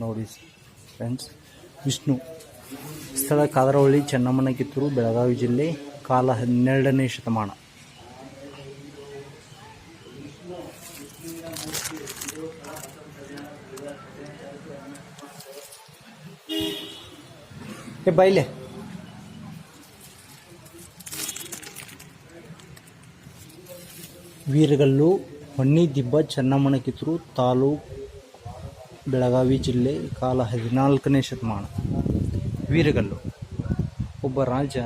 ನೋಡಿ ಫ್ರೆಂಡ್ಸ್ ವಿಷ್ಣು, ಸ್ಥಳ ಕಾದರವಳ್ಳಿ ಚೆನ್ನಮ್ಮನ ಕಿತ್ತೂರು, ಬೆಳಗಾವಿ ಜಿಲ್ಲೆ, ಕಾಲ ಹನ್ನೆರಡನೇ ಶತಮಾನ. ಏ ಬೈಲೆ ವೀರಗಲ್ಲು ಹೊನ್ನಿದಿಬ್ಬ ಚೆನ್ನಮ್ಮನ ಕಿತ್ತೂರು, ತಾಲೂಕು, ಬೆಳಗಾವಿ ಜಿಲ್ಲೆ, ಕಾಲ ಹದಿನಾಲ್ಕನೇ ಶತಮಾನ. ವೀರಗಲ್ಲು. ಒಬ್ಬ ರಾಜ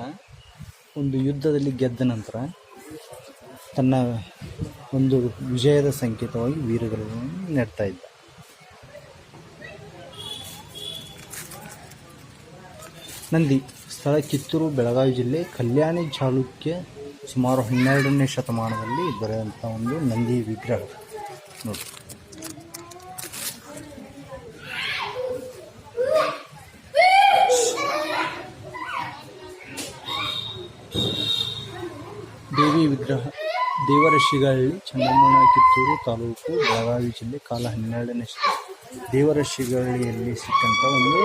ಒಂದು ಯುದ್ಧದಲ್ಲಿ ಗೆದ್ದ ನಂತರ ತನ್ನ ಒಂದು ವಿಜಯದ ಸಂಕೇತವಾಗಿ ವೀರಗಲ್ಲು ನೆಡ್ತಾ ಇದ್ದ. ನಂದಿ, ಸ್ಥಳ ಕಿತ್ತೂರು, ಬೆಳಗಾವಿ ಜಿಲ್ಲೆ, ಕಲ್ಯಾಣಿ ಚಾಲುಕ್ಯ ಸುಮಾರು ಹನ್ನೆರಡನೇ ಶತಮಾನದಲ್ಲಿ ದೊರೆಯುವಂಥ ಒಂದು ನಂದಿ ವಿಗ್ರಹ. ನೋಡಿ. ದೇವಿ ವಿಗ್ರಹ, ದೇವರ ಶಿಗಳ್ಳಿ ಚೆನ್ನಮ್ಮನ ಕಿತ್ತೂರು ತಾಲೂಕು, ಬೆಳಗಾವಿ ಜಿಲ್ಲೆ, ಕಾಲ ಹನ್ನೆರಡನೇ ಶತ ದೇವರ ಸಿಕ್ಕಂಥ ಒಂದು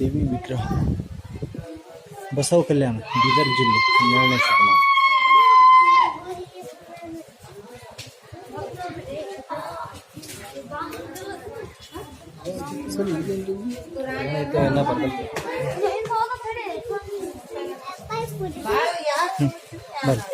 ದೇವಿ ವಿಗ್ರಹ. ಬಸವ ಕಲ್ಯಾಣ ಬೀದರ್ ಜಿಲ್ಲೆ ಹನ್ನೆರಡನೇ ಶತಮಾನ ಸರಿ ಇದೊಂದು ಏನಾಯ್ತು ಎಲ್ಲ ಬರ್ತೈತೆ ಬರ್ರಿ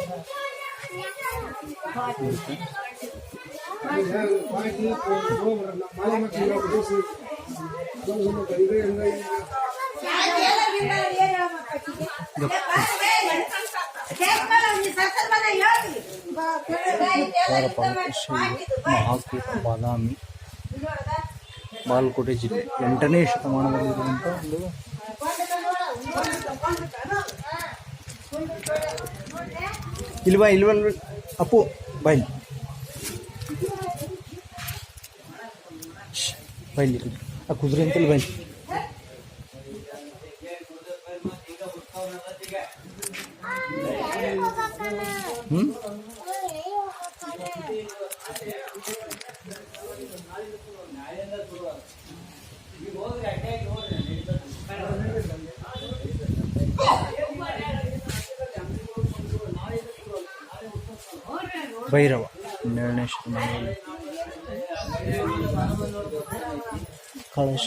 ಮಹಾಕೂಟ ಬಾದಾಮಿ ಬಾಲ್ಕೋಟೆ ಜಿಲ್ಲೆ. ಎಂಟನೇ ಶತಮಾನದಲ್ಲಿರುವಂಥ ಒಂದು ಇಲ್ವಾ ಇಲ್ವಾ ಇಲ್ವಾ ಅಪ್ಪು ಬಾಯ್ ಬೈಲಿ ಆ ಕುದುರೆ ಅಂತಲ್ಲಿ ಬೈಲಿ ಹ್ಞೂ ಭೈರವ ಹನ್ನೆರಡನೇ ಶತಮಾನದಲ್ಲಿ ಕಳಶ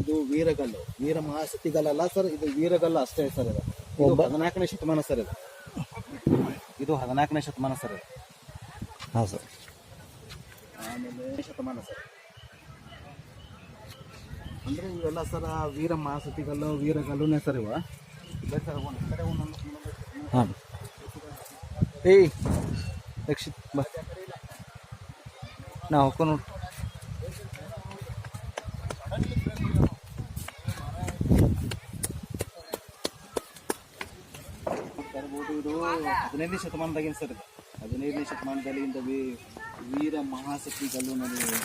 ಇದು ವೀರಗಲ್ಲು. ವೀರ ಮಹಾಸತಿಗಲ್ಲ ಸರ್ ಇದು ವೀರಗಲ್ಲು ಅಷ್ಟೇ ಸರ್ ಇದು. ಇದು ಹದಿನಾಲ್ಕನೇ ಶತಮಾನ ಸರ್ ಇದು. ಇದು ಹದಿನಾಲ್ಕನೇ ಶತಮಾನ ಸರ್ ಇದು. ಹಾಂ ಸರ್ ಆಮೇಲೆ ಶತಮಾನ ಸರ್ ಅಂದ್ರೆ ಇವೆಲ್ಲ ಸರ್ ವೀರ ಮಹಾಸತಿಗಲ್ಲು ವೀರಗಲ್ಲುನೇ ಸರ್ ಇವ. ಇಲ್ಲ ಸರ್ ಒಂದು ಕಡೆ ಒಂದೊಂದು ಹಾಂ. ಏಯ್ ರಕ್ಷಿತ್ ಬಾ. ನಾ ಹೋಗ್ಕೊಂಡು ಹದಿನೈದನೇ ಶತಮಾನದಾಗಿನ ಸರ್ ಇದು. ಹದಿನೈದನೇ ಶತಮಾನದಲ್ಲಿ ಇಂದ ವೀ- ವೀರ ಮಹಾಸಕ್ತಿಗಳು ನನಗೆ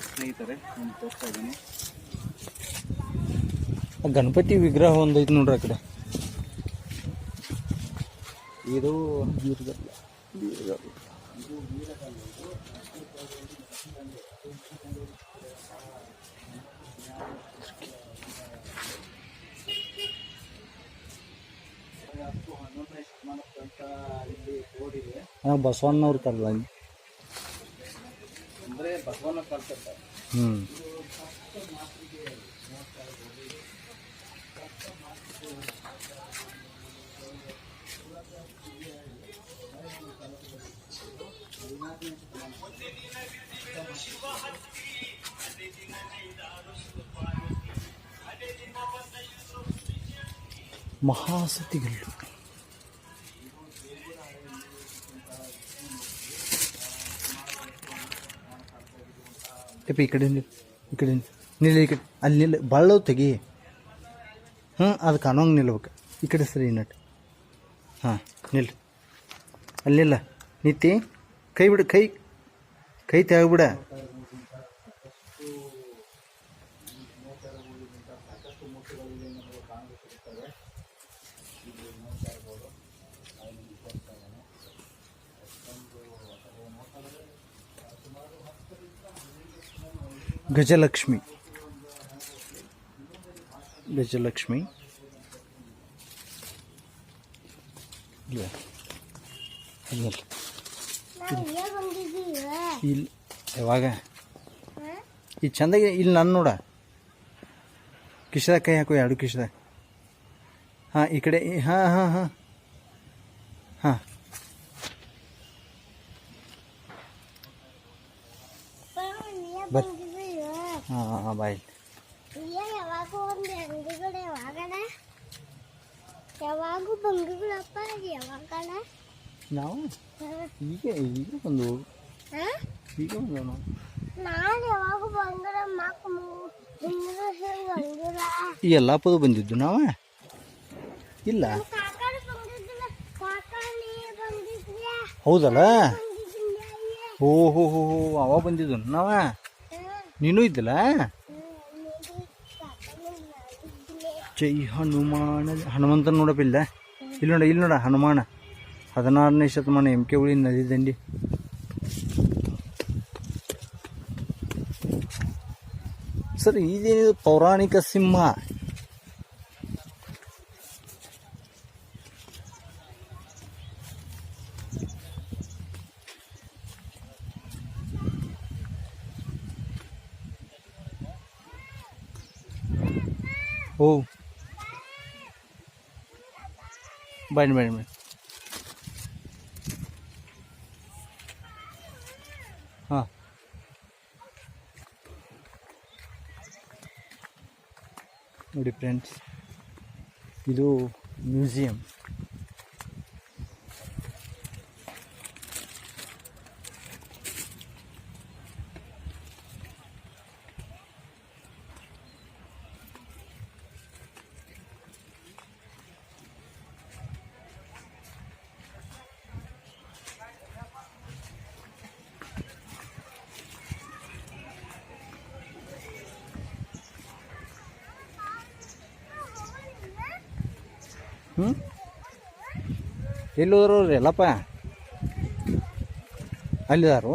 ಸ್ನೇಹಿತರೆ, ನಾನು ತೋರಿಸ್ತಾ ಇದ್ದೀನಿ. ಗಣಪತಿ ವಿಗ್ರಹ ಒಂದೈತೆ ನೋಡ್ರಿ ಆ ಕಡೆ. ಇದು ವೀರಗಲ್ಲ ವೀರಗಲ್ಲ ಹಾಂ ಬಸವಣ್ಣವ್ರು ಕರ್ಲ ಅಂದರೆ ಬಸವಣ್ಣ ಕಲ್ತಿರ್ತಾರೆ ಹ್ಞೂ ಮಹಾಸತಿಗಲ್ಲು ಯಪ್ಪ ಈ ಕಡೆ ನಿಲ್ ಈ ಕಡೆ ನಿಲ್. ನಿಲ್ಲ ಈ ಕಡೆ ಅಲ್ಲಿ ನಿಲ್ಲ ಬಳ್ಳು ತೆಗಿ ಹಾಂ ಅದು ಕಾಣೋಂಗೆ ನಿಲ್ಬೇಕು ಈ ಕಡೆ ಸರಿ ನಟ್ ಹಾಂ ನಿಲ್ ಅಲ್ಲಿ ನಿಲ್ಲ ನಿತ್ತಿ ಕೈ ಬಿಡು ಕೈ ಕೈ ತೆಗ್ಬಿಡ ಗಜಲಕ್ಷ್ಮಿ. ಗಜಲಕ್ಷ್ಮಿ. ಇಲ್ಲ. ಇಲ್ಲ. ಯಾವಾಗ? ಈ ಚಂದಾಗಿ ಇಲ್ಲಿ ನನ್ನ ನೋಡ. ಕಿಶದಾಗ ಕೈ ಹಾಕು ಎರಡು ಕಿಶದಾಗ ಹಾಂ ಈ ಕಡೆ ಹಾಂ ಹಾಂ ಹಾಂ. ಹಾಂ. ಬರ್. ಹಾಂ ಬಾಯ್. ಯಾವಾಗೂ ಒಂದು ಅಂಗಡಿಗಳು ಯಾವಾಗಣ ಯಾವಾಗೂ ಬಂಗುಗಳಪ್ಪ ಯಾವಾಗಣ ನಾವು? ಈಗ ಈಗ ಒಂದು ಈಗ ಒಂದು ನಾವು. ನಾನು ಯಾವಾಗ ಬಂಗಾರ ಬಂಗುರ ಈ ಎಲ್ಲಾಪದು ಬಂದಿದ್ದು ನಾವ? ಇಲ್ಲ. ಹೌದಲ್ಲ? ಓ ಹೋ ಹೋ ಹೋ ಅವ ಬಂದಿದ್ದು ನಾವ? ನೀನು ಇದ್ದಿಲ್ಲ? ಜೈ ಹನುಮಾನ, ಹನುಮಂತನ ನೋಡಪ್ಪ ಇಲ್ಲ? ಇಲ್ಲಿ ನೋಡ ಇಲ್ಲಿ ನೋಡ ಹನುಮಾನ. ಹದಿನಾರನೇ ಶತಮಾನ ಎಂ ಕೆ ಉಳಿ ನದಿ ದಂಡಿ. ಸರ್, ಇದೇನಿದು ಪೌರಾಣಿಕ ಸಿಂಹ? ಓ. ಬನ್ನಿ ಬನ್ನಿ ಬನ್ನಿ. ಹಾಂ. ನೋಡಿ ಫ್ರೆಂಡ್ಸ್ ಇದು ಮ್ಯೂಸಿಯಂ. ಹ್ಞೂ ಎಲ್ಲಿ ಹೋದ್ರು ಅವ್ರು ಎಲ್ಲಪ್ಪ? ಅಲ್ಲಿದಾರು?